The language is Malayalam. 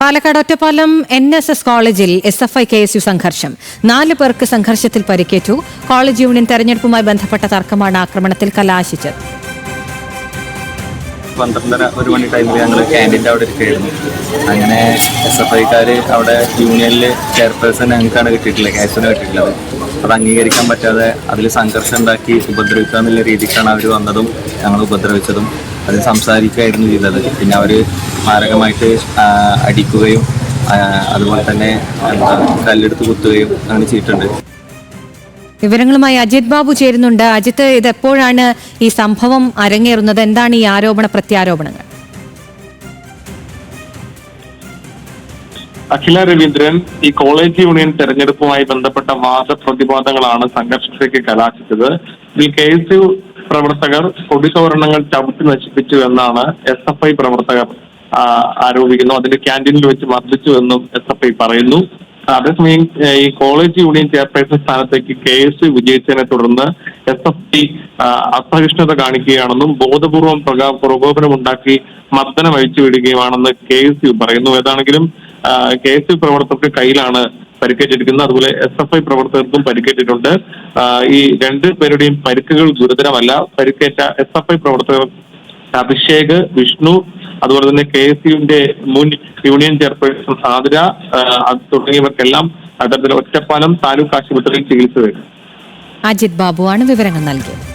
Palakkad Ottapalam N S S കോളേജിൽ S F I K S U സംഘർഷം. നാല് പേർക്ക് സംഘർഷത്തിൽ പരിക്കേറ്റു. കോളേജ് യൂണിയൻ തെരഞ്ഞെടുപ്പുമായി ബന്ധപ്പെട്ട തർക്കമാണ് ആക്രമണത്തിൽ കലാശിച്ചത്. പന്ത്രണ്ടര ഒരു മണി ടൈമിൽ ഞങ്ങൾ ക്യാന്റീന്റെ അവിടെ ഇരിക്കുകയായിരുന്നു. അങ്ങനെ എസ് എഫ് ഐക്കാർ അവിടെ യൂണിയനിൽ ചെയർപേഴ്സൺ ഞങ്ങൾക്കാണ് കിട്ടിയിട്ടുള്ളത് കേസിന് കിട്ടിയിട്ടുള്ളത് അത് അംഗീകരിക്കാൻ പറ്റാതെ അതിൽ സംഘർഷം ഉണ്ടാക്കി ഉപദ്രവിക്കുക എന്നുള്ള രീതിക്കാണ് അവർ വന്നതും ഞങ്ങൾ ഉപദ്രവിച്ചതും അത് സംസാരിക്കുകയായിരുന്നു ചെയ്തത്. പിന്നെ അവർ മാരകമായിട്ട് അടിക്കുകയും അതുപോലെ തന്നെ കല്ലെടുത്ത് കുത്തുകയും അങ്ങനെ ചെയ്തിട്ടുണ്ട്. വിവരങ്ങളുമായി അജിത് ബാബു ചേരുന്നുണ്ട്. അജിത് ഇത് എപ്പോഴാണ് ഈ സംഭവം അരങ്ങേറുന്നത്? എന്താണ് ഈ ആരോപണ പ്രത്യാരോപണങ്ങൾ? അഖില രവീന്ദ്രൻ ഈ കോളേജ് യൂണിയൻ തെരഞ്ഞെടുപ്പുമായി ബന്ധപ്പെട്ട വാദപ്രതിവാദങ്ങളാണ് സംഘർഷത്തിലേക്ക് കലാശിച്ചത്. ഇതിൽ കെ എസ് യു പ്രവർത്തകർ കൊടിതോരണങ്ങൾ ചവിട്ടി നശിപ്പിച്ചു എന്നാണ് എസ് എഫ് ഐ പ്രവർത്തകർ ആരോപിക്കുന്നു അതിന്റെ ക്യാന്റീനിൽ വെച്ച് മർദ്ദിച്ചു എന്നും എസ് എഫ് ഐ പറയുന്നു. അതേസമയം ഈ കോളേജ് യൂണിയൻ ചെയർപേഴ്സൺ സ്ഥാനത്തേക്ക് കെ എസ് വിജയിച്ചതിനെ തുടർന്ന് എസ് എഫ് ഐ അസഹിഷ്ണുത കാണിക്കുകയാണെന്നും ബോധപൂർവം പ്രക- പ്രകോപനമുണ്ടാക്കി മർദ്ദനം അഴിച്ചു വിടുകയുമാണെന്ന് കെ എസ് യു പറയുന്നു. ഏതാണെങ്കിലും കെ എസ് യു പ്രവർത്തകർക്ക് കയ്യിലാണ് പരിക്കേറ്റിരിക്കുന്നത്. അതുപോലെ എസ് എഫ് ഐ പ്രവർത്തകർക്കും പരിക്കേറ്റിട്ടുണ്ട്. ഈ രണ്ട് പേരുടെയും പരിക്കുകൾ ഗുരുതരമല്ല. പരിക്കേറ്റ എസ് എഫ് ഐ പ്രവർത്തകർ അഭിഷേക് വിഷ്ണു അതുപോലെ തന്നെ കെ എസ് യുവിന്റെ മുൻ യൂണിയൻ ചെയർപേഴ്സൺ അത് തുടങ്ങിയവർക്കെല്ലാം അത്തരത്തിൽ ഒറ്റപ്പാലം താലൂക്ക് ആശുപത്രിയിൽ ചികിത്സ വരും അജിത് ആണ് വിവരങ്ങൾ നൽകിയത്.